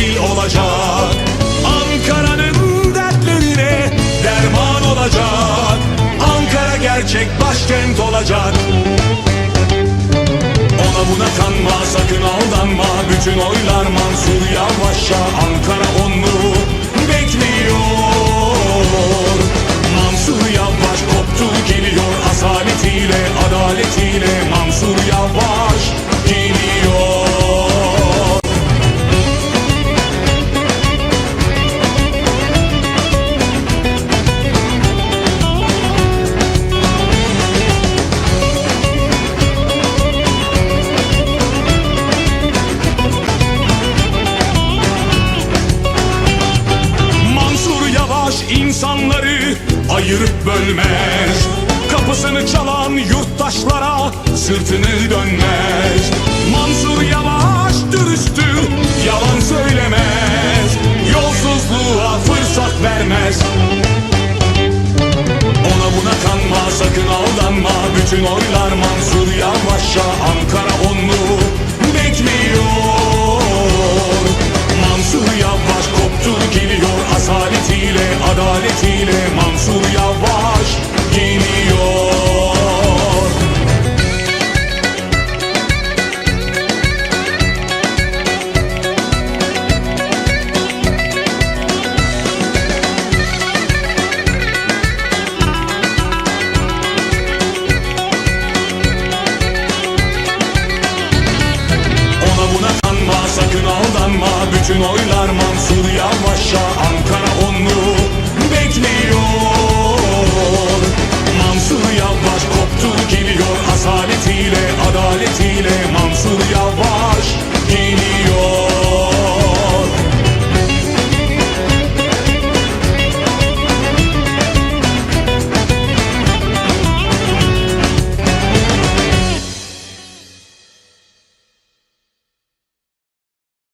olacak. Ankara'nın dertlerine derman olacak. Ankara gerçek başkent olacak. Ona buna kanma sakın aldanma. Bütün oylar Mansur Yavaş'a. Ankara onu bekliyor insanları ayırıp bölmez. Kapısını çalan yurttaşlara sırtını dönmez. Mansur Yavaş dürüsttür, yalan söylemez. Yolsuzluğa fırsat vermez. Ona buna kanma sakın aldanma. Bütün oylar Mansur Yavaş'a Ankara Asaletiyle adaletiyle Mansur Yavaş geliyor. Ona buna kanma sakın aldanma. Bütün oylar